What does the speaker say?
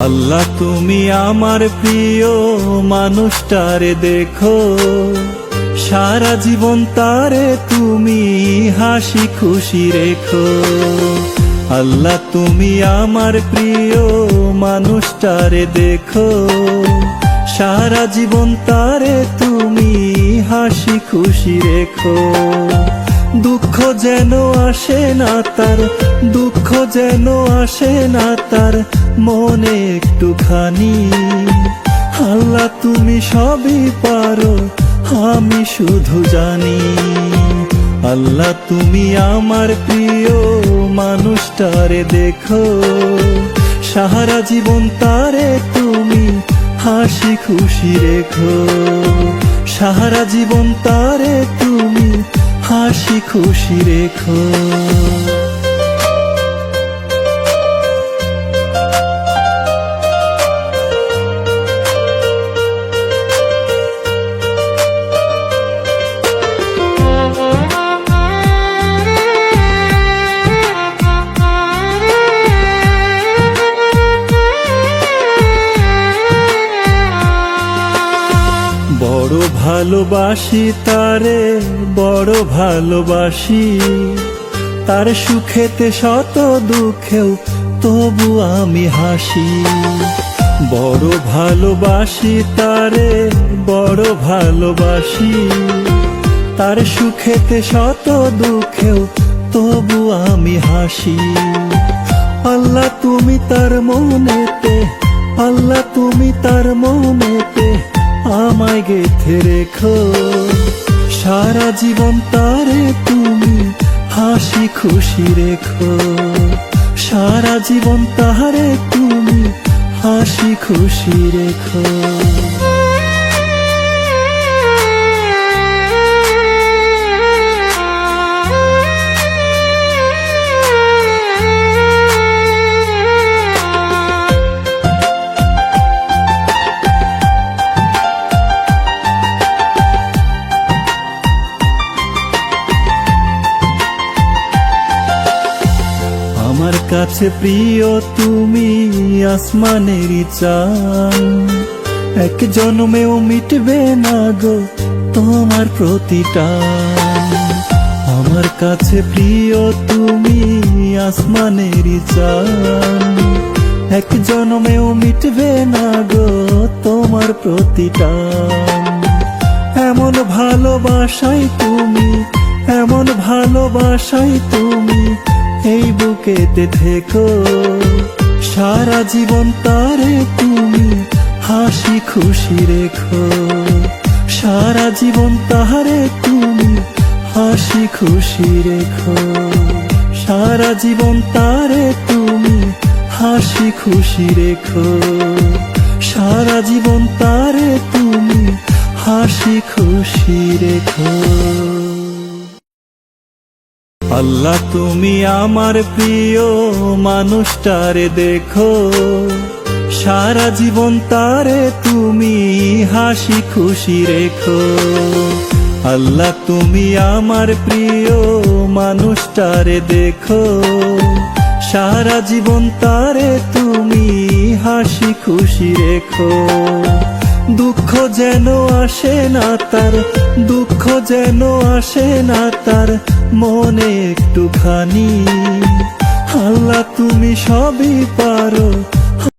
আল্লাহ, তুমি আমার প্রিয় মানুষটারে দেখো। সারা জীবন তারে তুমি হাসি খুশি রেখো। আল্লাহ, তুমি আমার প্রিয় মানুষটারে দেখো। সারা জীবন তারে তুমি হাসি খুশি রেখো। দুঃখ যেন আসে না তার, দুঃখ যেন আসে না তার, মনে একটুখানি। আল্লাহ তুমি সবই পারো, আমি শুধু জানি। আল্লাহ তুমি আমার প্রিয়, মানুষটারে দেখো। সাহারা জীবন তারে তুমি, হাসি খুশি রেখো। সাহারা জীবন তারে তুমি হাসি খুশি রেখো ভালোবাসি তারে, বড় ভালোবাসি। তার সুখেতে শত দুঃখেও তবু আমি হাসি। বড় ভালোবাসি তারে, বড় ভালোবাসি। তার সুখেতে শত দুঃখেও তবু আমি হাসি। আল্লাহ তুমি তার মনেতে, আল্লাহ তুমি তার মনেতে আমায় গেথে রেখো। সারা জীবন তারে তুমি হাসি খুশি রেখো। সারা জীবন তাহারে তুমি হাসি খুশি রেখো। আমার কাছে প্রিয়, তুমি আসমানেরই চান এক জন্মেও মিটবে না গো তোমার প্রতিটা। আমার কাছে প্রিয়, তুমি আসমানেরই চান এক জন্মেও মিটবে না গো তোমার প্রতিটা। এমন ভালোবাসাই তুমি, এমন ভালোবাসাই তুমি বুকেতে থেকো। সারা জীবন তারে তুমি হাসি খুশি রেখো। সারা জীবন তাহারে তুমি হাসি খুশি রেখো। সারা জীবন তারে তুমি হাসি খুশি রেখো। সারা জীবন তারে তুমি হাসি খুশি রেখো। আল্লাহ, তুমি আমার প্রিয় মানুষটারে দেখো। সারা জীবন তারে তুমি হাসি খুশি রেখো। আল্লাহ, তুমি আমার প্রিয় মানুষটারে দেখো। সারা জীবন তারে তুমি হাসি খুশি রেখো। দুঃখ যেন আসে না তার, দুঃখ যেন আসে না তার মনে একটুখানি। আল্লাহ তুমি সবই পারো।